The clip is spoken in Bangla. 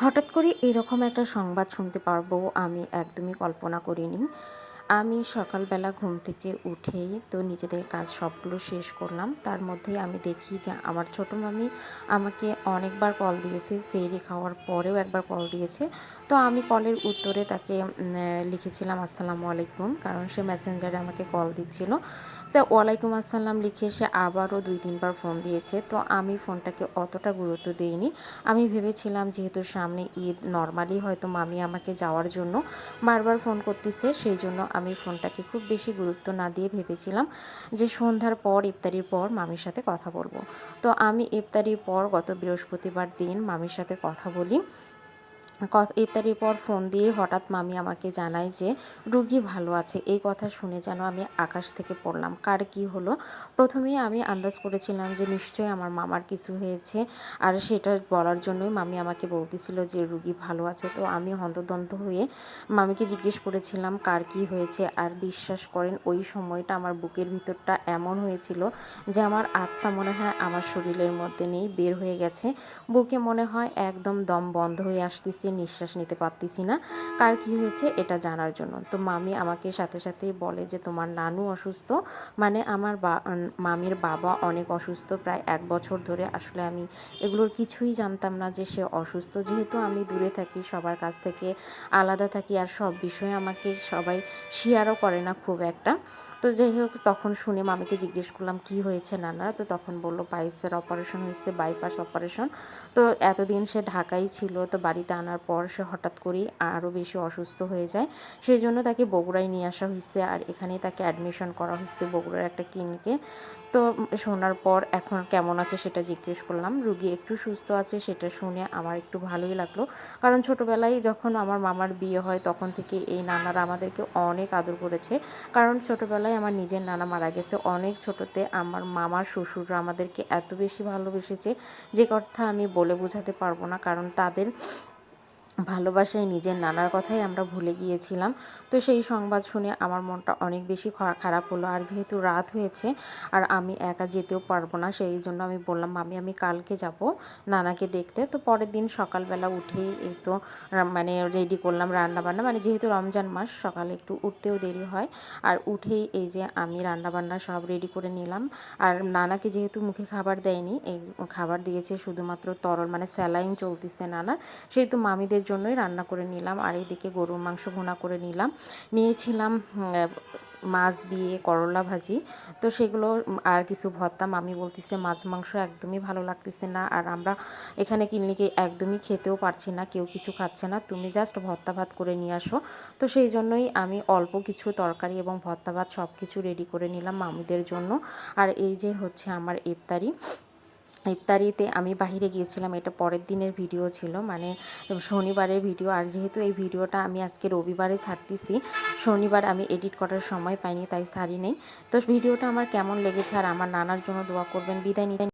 হঠাৎ করে এরকম একটা সংবাদ শুনতে পারব আমি একদমই কল্পনা করিনি। আমি সকালবেলা ঘুম থেকে উঠেই তো নিজেদের কাজ সবগুলো শেষ করলাম। তার মধ্যেই আমি দেখি যে আমার ছোটো মামি আমাকে অনেকবার কল দিয়েছে সেরি খাওয়ার পরেও একবার কল দিয়েছে। তো আমি কলের উত্তরে তাকে লিখেছিলাম, আসসালামু আলাইকুম। কারণ সে মেসেঞ্জারে আমাকে কল দিচ্ছিল। তা ওয়ালাইকুম আসসালাম লিখে সে আবারও দুই, তিনবার ফোন দিয়েছে। তো আমি ফোনটাকে অতটা গুরুত্ব দিইনি। আমি ভেবেছিলাম যেহেতু সামনে ঈদ, নর্মালি হয়তো মামি আমাকে যাওয়ার জন্য বারবার ফোন করতেছে, সেই জন্য আমি ফোনটাকে খুব বেশি গুরুত্ব না দিয়ে ভেবেছিলাম যে সন্ধ্যার পর ইফতারির পর মামির সাথে কথা বলব। তো আমি ইফতারির পর গত বৃহস্পতিবার দিন মামির সাথে কথা বলি। ইফতারির পর ফোন দিয়ে হঠাৎ মামি আমাকে জানায় যে, রুগী ভালো আছে, এই কথা শুনে যেন আমি আকাশ থেকে পড়লাম। কার কি হলো? প্রথমেই আমি আন্দাজ করেছিলাম যে, নিশ্চয়ই আমার মামার কিছু হয়েছে। আর সেটা বলার জন্যই মামি আমাকে বলতেছিল যে, রুগী ভালো আছে। তো আমি হন্তদন্ত হয়ে মামিকে জিজ্ঞেস করেছিলাম, কার কি হয়েছে? আর বিশ্বাস করেন, ওই সময়টা আমার বুকের ভিতরটা এমন হয়েছিল যে, আমার আত্মা মনে হয় আমার শরীরের মধ্যে নেই, বের হয়ে গেছে। বুকে মনে হয় একদম দম বন্ধ হয়ে আসতেছে। নিঃশ্বাস নিতে পারতেছি না, কার কি হয়েছে এটা জানার জন্য। তো মামি আমাকে সাথে সাথেই বলে যে, তোমার নানু অসুস্থ? মানে আমার বা মামির বাবা অনেক অসুস্থ, প্রায় এক বছর ধরে। আসলে আমি এগুলোর কিছুই জানতাম না যে সে অসুস্থ। যেহেতু আমি দূরে থাকি, সবার কাছ থেকে আলাদা থাকি, আর সব বিষয়ে আমাকে সবাই শেয়ারও করে না খুব একটা। তো যাই হোক, তখন শুনে মামিকে জিজ্ঞেস করলাম, কি হয়েছে নানা? তো তখন বলল পাইসের অপারেশন হয়েছে বাইপাস অপারেশন তো এতদিন সে ঢাকাই ছিল, তো বাড়িতে আনার পর সে হঠাৎ করেই আরও বেশি অসুস্থ হয়ে যায়। সেই জন্য তাকে বগুড়ায় নিয়ে আসা হয়েছে আর এখানে তাকে অ্যাডমিশন করা হয়েছে বগুড়ার একটা ক্লিনিকে তো শোনার পর এখন কেমন আছে সেটা জিজ্ঞেস করলাম। রুগী একটু সুস্থ আছে সেটা শুনে আমার একটু ভালোই লাগল। কারণ ছোটোবেলায় যখন আমার মামার বিয়ে হয় তখন থেকে এই নানারা আমাদেরকে অনেক আদর করেছে। কারণ ছোটোবেলায় আমার নিজের নানা মারা গেছে। অনেক ছোটোতে আমার মামার শ্বশুররা আমাদেরকে এত বেশি ভালোবেসেছে। যে কথা আমি বলে বোঝাতে পারব না। কারণ তাদের ভালোবাসায় নিজের নানার কথাই আমরা ভুলে গিয়েছিলাম। তো সেই সংবাদ শুনে আমার মনটা অনেক বেশি খারাপ হলো। আর যেহেতু রাত হয়েছে আর আমি একা যেতেও পারব না, সেই জন্য আমি বললাম, মামি, আমি কালকে যাব নানাকে দেখতে। তো পরের দিন সকালবেলা উঠেই এই তো মানে রেডি করলাম রান্না বান্না মানে যেহেতু রমজান মাস, সকালে একটু উঠতেও দেরি হয়। আর উঠেই এই যে আমি রান্নাবান্না সব রেডি করে নিলাম। আর নানাকে যেহেতু মুখে খাবার দেয়নি, এই খাবার দিয়েছে শুধুমাত্র তরল মানে স্যালাইন চলতেছে নানা সেহেতু মামিদের জন্যই রান্না করে নিলাম। আর এদিকে গরুর মাংস ভুনা করে নিলাম। নিয়েছিলাম মাছ দিয়ে করলা ভাজি। তো সেগুলো আর কিছু ভর্তা মামি বলতেছে, মাছ, মাংস একদমই ভালো লাগতেছে না। আর আমরা এখানে ক্লিনিকে একদমই খেতেও পারছি না, কেউ কিছু খাচ্ছে না। তুমি জাস্ট ভর্তা ভাত করে নিয়ে আসো। তো সেই জন্যই আমি অল্প কিছু তরকারি এবং ভর্তা ভাত সব কিছু রেডি করে নিলাম মামিদের জন্য। আর এই যে হচ্ছে আমার ইফতারি। ইফতারিতে আমি বাহিরে গিয়েছিলাম, এটা পরের দিনের ভিডিও ছিল মানে শনিবারের ভিডিও, আর যেহেতু এই ভিডিওটা আমি আজকে রবিবারে ছাড়তেছি, শনিবার আমি এডিট করার সময় পাইনি, তাই সারি নেই। তো ভিডিওটা আমার কেমন লেগেছে আর আমার নানার জন্য দোয়া করবেন, বিদায় নিতে